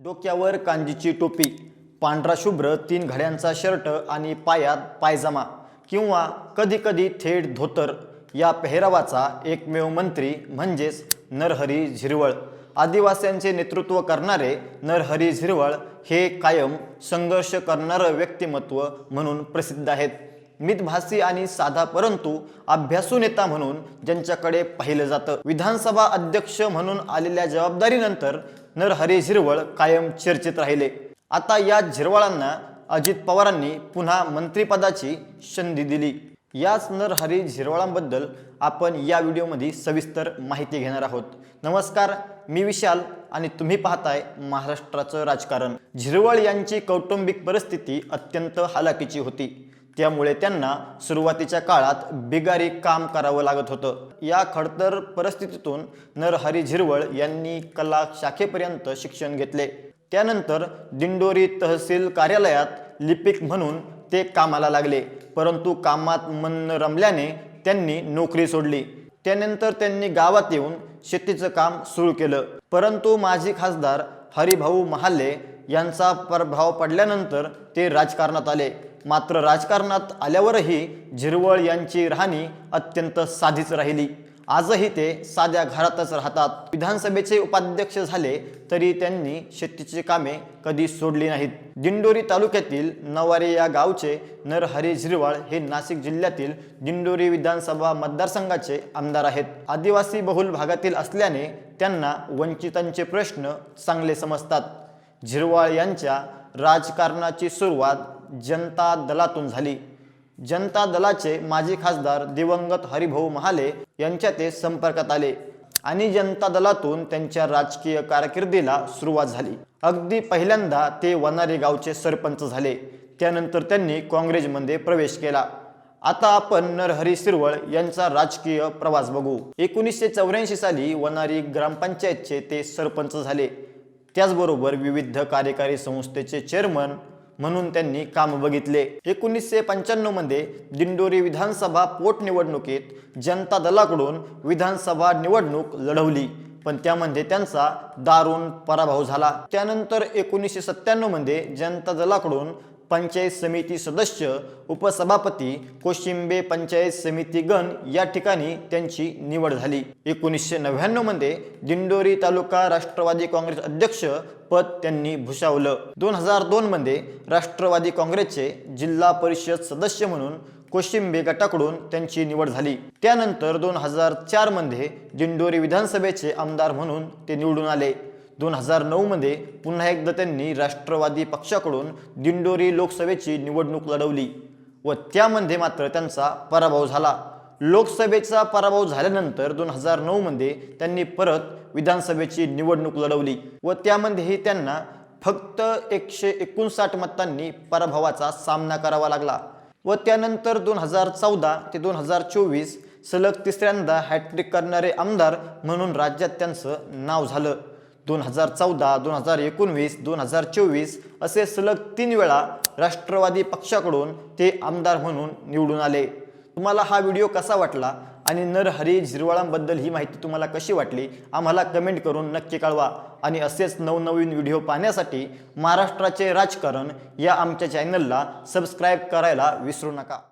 डोक्यावर कांजीची टोपी पांढरा शुभ्र तीन घड्यांचा शर्ट आणि पायात पायजमा किंवा कधीकधी थेट धोतर या पेहरावाचा एकमेव मंत्री म्हणजेच नरहरी झिरवळ. आदिवासींचे नेतृत्व करणारे नरहरी झिरवळ हे कायम संघर्ष करणारं व्यक्तिमत्व म्हणून प्रसिद्ध आहेत. मितभासी आणि साधा परंतु अभ्यासू नेता म्हणून ज्यांच्याकडे पाहिलं जातं. विधानसभा अध्यक्ष म्हणून आलेल्या जबाबदारीनंतर नरहरी झिरवळ कायम चर्चेत राहिले. आता या झिरवळांना अजित पवारांनी पुन्हा मंत्रिपदाची संधी दिली. याच नरहरी झिरवळांबद्दल आपण या व्हिडिओमध्ये सविस्तर माहिती घेणार आहोत. नमस्कार मी विशाल आणि तुम्ही पाहताय महाराष्ट्राचं राजकारण. झिरवळ यांची कौटुंबिक परिस्थिती अत्यंत हालाकीची होती. त्यामुळे त्यांना सुरुवातीच्या काळात बिगारी काम करावं लागत होतं. या खडतर परिस्थितीतून नरहरी झिरवळ यांनी कला शाखेपर्यंत शिक्षण घेतले. त्यानंतर दिंडोरी तहसील कार्यालयात लिपिक म्हणून ते कामाला लागले. परंतु कामात मन न रमल्याने त्यांनी नोकरी सोडली. त्यानंतर त्यांनी गावात येऊन शेतीचं काम सुरू केलं. परंतु माजी खासदार हरिभाऊ महाले यांचा प्रभाव पडल्यानंतर ते राजकारणात आले. मात्र राजकारणात आल्यावरही झिरवळ यांची राहणी अत्यंत साधीच राहिली. आजही ते साध्या घरातच राहतात. विधानसभेचे उपाध्यक्ष झाले तरी त्यांनी शेतीची कामे कधी सोडली नाहीत. दिंडोरी तालुक्यातील नवारे या गावचे नरहरी झिरवाळ हे नाशिक जिल्ह्यातील दिंडोरी विधानसभा मतदारसंघाचे आमदार आहेत. आदिवासी बहुल भागातील असल्याने त्यांना वंचितांचे प्रश्न चांगले समजतात. झिरवाळ यांच्या राजकारणाची सुरुवात जनता दलातून झाली. जनता दलाचे माजी खासदार दिवंगत हरिभाऊ महाले यांच्या ते संपर्कात आले आणि जनता दलातून त्यांच्या राजकीय कारकिर्दीला सुरुवात झाली. अगदी पहिल्यांदा ते वनारी गावचे सरपंच झाले. त्यानंतर त्यांनी काँग्रेसमध्ये प्रवेश केला. आता आपण नरहरी शिरवळ यांचा राजकीय प्रवास बघू. एकोणीसशे चौऱ्याऐंशी साली वनारी ग्रामपंचायतचे ते सरपंच झाले. त्याचबरोबर विविध कार्यकारी संस्थेचे चेअरमन म्हणून त्यांनी काम बघितले. एकोणीसशे पंच्याण्णवमध्ये दिंडोरी विधानसभा पोटनिवडणुकीत जनता दलाकडून विधानसभा निवडणूक लढवली. पण त्यामध्ये त्यांचा दारुण पराभव झाला. त्यानंतर एकोणीसशे सत्त्याण्णवमध्ये जनता दलाकडून पंचायत समिती सदस्य उपसभापती कोशिंबे पंचायत समिती गण या ठिकाणी त्यांची निवड झाली. एकोणीसशे नव्याण्णवमध्ये दिंडोरी तालुका राष्ट्रवादी काँग्रेस अध्यक्ष पद त्यांनी भूषावलं. दोन हजार दोनमध्ये राष्ट्रवादी काँग्रेसचे जिल्हा परिषद सदस्य म्हणून कोशिंबे गटाकडून त्यांची निवड झाली. त्यानंतर दोन हजार चारमध्ये दिंडोरी विधानसभेचे आमदार म्हणून ते निवडून आले. दोन हजार नऊमध्ये पुन्हा एकदा त्यांनी राष्ट्रवादी पक्षाकडून दिंडोरी लोकसभेची निवडणूक लढवली व त्यामध्ये मात्र त्यांचा पराभव झाला. लोकसभेचा पराभव झाल्यानंतर दोन हजार नऊमध्ये त्यांनी परत विधानसभेची निवडणूक लढवली व त्यामध्येही त्यांना फक्त एकशे एकोणसाठ मतांनी पराभवाचा सामना करावा लागला व त्यानंतर दोन हजार चौदा ते दोन हजार चोवीस सलग तिसऱ्यांदा हॅट्रिक करणारे आमदार म्हणून राज्यात त्यांचं नाव झालं. दोन हजार चौदा दोन हजार एकोणवीस दोन हजार चोवीस असे सलग तीन वेळा राष्ट्रवादी पक्षाकडून ते आमदार म्हणून निवडून आले. तुम्हाला हा व्हिडिओ कसा वाटला आणि नरहरी झिरवाळांबद्दल ही माहिती तुम्हाला कशी वाटली आम्हाला कमेंट करून नक्की कळवा. आणि असेच नवनवीन व्हिडिओ पाहण्यासाठी महाराष्ट्राचे राजकारण या आमच्या चॅनलला सबस्क्राईब करायला विसरू नका.